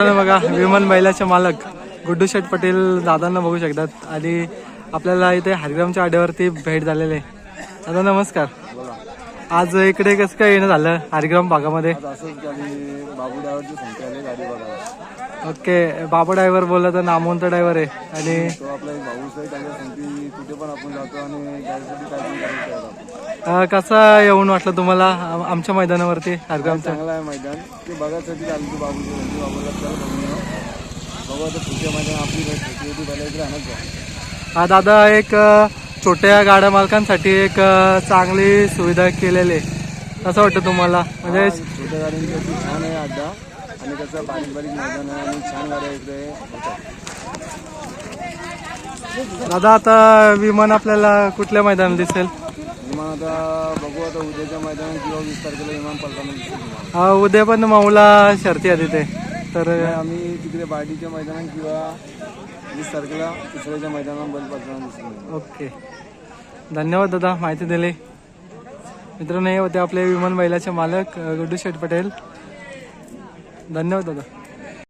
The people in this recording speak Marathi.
बघा विमान बैलाचे मालक गुड्डू शेठ पटेल दादांना बघू शकतात. आणि आपल्याला इथे हरिग्रामच्या आड्यावरती भेट झालेली आहे. दादा नमस्कार. आज इकडे कसं काय येणं झालं हरिग्राम भागामध्ये बाबू ओके बाबा ड्रायव्हर बोलला तर नामवंत ड्रायव्हर आहे आणि कसं येऊन वाटलं तुम्हाला आम- आमच्या मैदानावरती हरिग्रामच्या चांगलं आहे मैदान ते बघायसाठी आली म्हणजे मैदान आपली हा दादा एक छोट्या गाड्या मालकांसाठी एक चांगली सुविधा केलेली आहे. कसं वाटतं तुम्हाला? म्हणजे छोट्या गाड्यांची छान आहे अड्डा आणि कसं बारीक बारीक मैदान आहे आणि छान गाड्या इकडे दादा आता विमान आपल्याला कुठल्या मैदानात दिसेल? विमान आता बघू आता उद्याच्या मैदानात किंवा वीस तारखेला विमान दिसेल. हा, उद्या पण माऊला शर्ती आहे तिथे. तर आम्ही तिकडे बार्डीच्या मैदानात किंवा म्हणजे वीस तारखेला तिसऱ्याच्या मैदानात बंद पडताना ओके. धन्यवाद दादा माहिती दिली. मित्रांनो हे होते आपले विमान बैलाचे मालक अ, गुड्डू शेठ पटेल. धन्यवाद दादा.